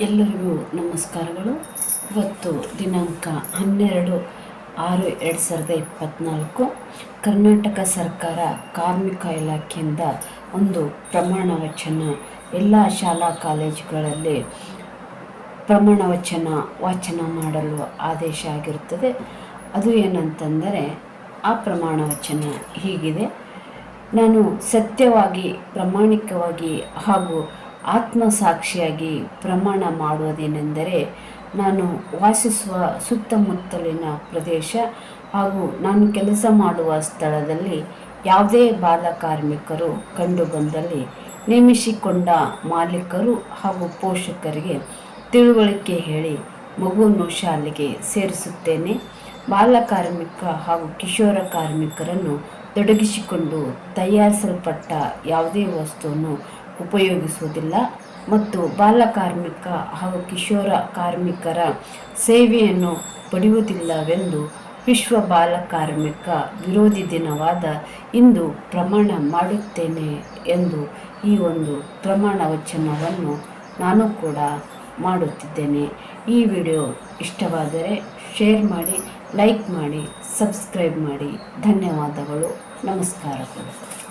ಎಲ್ಲರಿಗೂ ನಮಸ್ಕಾರಗಳು. ಇವತ್ತು ದಿನಾಂಕ ಹನ್ನೆರಡು ಆರು ಎರಡು ಸಾವಿರದ ಇಪ್ಪತ್ತ್ನಾಲ್ಕು ಕರ್ನಾಟಕ ಸರ್ಕಾರ ಕಾರ್ಮಿಕ ಇಲಾಖೆಯಿಂದ ಒಂದು ಪ್ರಮಾಣ ವಚನ ಎಲ್ಲ ಶಾಲಾ ಕಾಲೇಜುಗಳಲ್ಲಿ ಪ್ರಮಾಣ ವಚನ ವಾಚನ ಮಾಡಲು ಆದೇಶ ಆಗಿರುತ್ತದೆ. ಅದು ಏನಂತಂದರೆ, ಆ ಪ್ರಮಾಣ ವಚನ ಹೀಗಿದೆ. ನಾನು ಸತ್ಯವಾಗಿ, ಪ್ರಾಮಾಣಿಕವಾಗಿ ಹಾಗೂ ಆತ್ಮಸಾಕ್ಷಿಯಾಗಿ ಪ್ರಮಾಣ ಮಾಡುವುದೇನೆಂದರೆ ನಾನು ವಾಸಿಸುವ ಸುತ್ತಮುತ್ತಲಿನ ಪ್ರದೇಶ ಹಾಗೂ ನಾನು ಕೆಲಸ ಮಾಡುವ ಸ್ಥಳದಲ್ಲಿ ಯಾವುದೇ ಬಾಲಕಾರ್ಮಿಕರು ಕಂಡುಬಂದಲ್ಲಿ ನೇಮಿಸಿಕೊಂಡ ಮಾಲೀಕರು ಹಾಗೂ ಪೋಷಕರಿಗೆ ತಿಳುವಳಿಕೆ ಹೇಳಿ ಮಗುವನ್ನು ಶಾಲೆಗೆ ಸೇರಿಸುತ್ತೇನೆ. ಬಾಲಕಾರ್ಮಿಕ ಹಾಗೂ ಕಿಶೋರ ಕಾರ್ಮಿಕರನ್ನು ತೊಡಗಿಸಿಕೊಂಡು ತಯಾರಿಸಲ್ಪಟ್ಟ ಯಾವುದೇ ವಸ್ತುವನ್ನು ಉಪಯೋಗಿಸುವುದಿಲ್ಲ. ಮತ್ತು ಬಾಲ ಕಾರ್ಮಿಕ ಹಾಗೂ ಕಿಶೋರ ಕಾರ್ಮಿಕರ ಸೇವೆಯನ್ನು ಪಡೆಯುವುದಿಲ್ಲವೆಂದು ವಿಶ್ವ ಬಾಲ ಕಾರ್ಮಿಕ ವಿರೋಧಿ ದಿನವಾದ ಇಂದು ಪ್ರಮಾಣ ಮಾಡುತ್ತೇನೆ ಎಂದು ಈ ಒಂದು ಪ್ರಮಾಣ ವಚನವನ್ನು ನಾನು ಕೂಡ ಮಾಡುತ್ತಿದ್ದೇನೆ. ಈ ವಿಡಿಯೋ ಇಷ್ಟವಾದರೆ ಶೇರ್ ಮಾಡಿ, ಲೈಕ್ ಮಾಡಿ, ಸಬ್ಸ್ಕ್ರೈಬ್ ಮಾಡಿ. ಧನ್ಯವಾದಗಳು. ನಮಸ್ಕಾರಗಳು.